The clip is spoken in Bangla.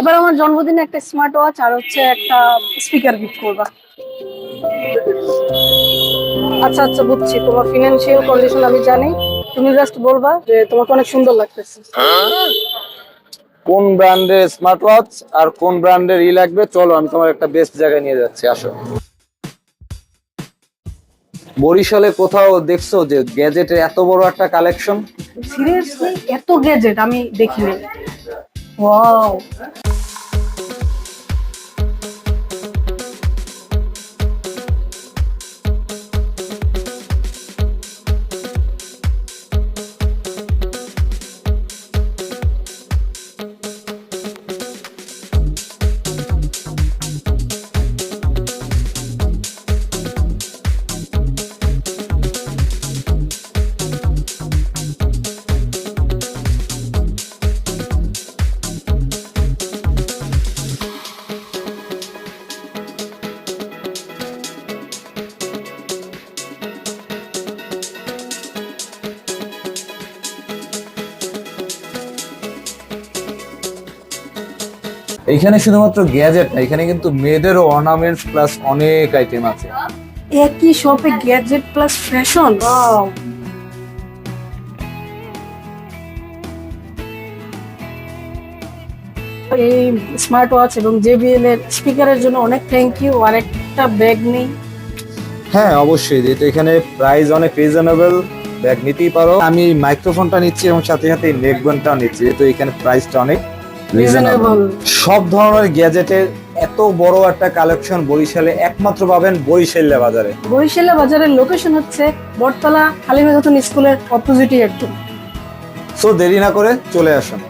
এবার আমার জন্মদিনে একটা স্মার্ট ওয়াচ আর হচ্ছে একটা স্পিকার গিফট করবা। আচ্ছা আচ্ছা বুঝছি। তোমার ফিনান্সিয়াল কন্ডিশন আমি জানি। তুমি জাস্ট বলবা যে তোমাকে অনেক সুন্দর লাগতেছে। কোন ব্র্যান্ডের স্মার্ট ওয়াচ আর কোন ব্র্যান্ডের ই লাগবে? চলো আমি তোমার একটা বেস্ট জায়গায় নিয়ে যাচ্ছি আসো। বরিশালে কোথাও দেখছ যে গ্যাজেটের এত বড় একটা কালেকশন সিরিয়াসলি এত গ্যাজেট আমি দেখিনি। ওয়াও এখানে শুধুমাত্র গ্যাজেট না এখানে কিন্তু মেয়েদেরও অর্নামেন্টস প্লাস অনেক আইটেম আছে। একই শপে গ্যাজেট প্লাস ফ্যাশন ওয়াও এই স্মার্ট ওয়াচ এবং জেবিএল এর স্পিকারের জন্য অনেক থ্যাংক ইউ আর একটা ব্যাগ নেই। হ্যাঁ অবশ্যই যেহেতু এখানে প্রাইস অনেক রিজনেবল ব্যাগ নিতেই পারো। আমি মাইক্রোফোনটা নিচ্ছি এবং সাথে সাথে নেকব্যান্ডটাও নিচ্ছি যেহেতু এখানে প্রাইসটা অনেক। রিজনেবল সব ধরনের গ্যাজেটের এত বড় একটা কালেকশন বরিশালে একমাত্র পাবেন বরিশাল্লা বাজারে। বরিশাল্লা বাজারের লোকেশন হচ্ছে বটতলা হালিমা খাতুন স্কুলের অপোজিটই একদম সো দেরি না করে চলে আসুন।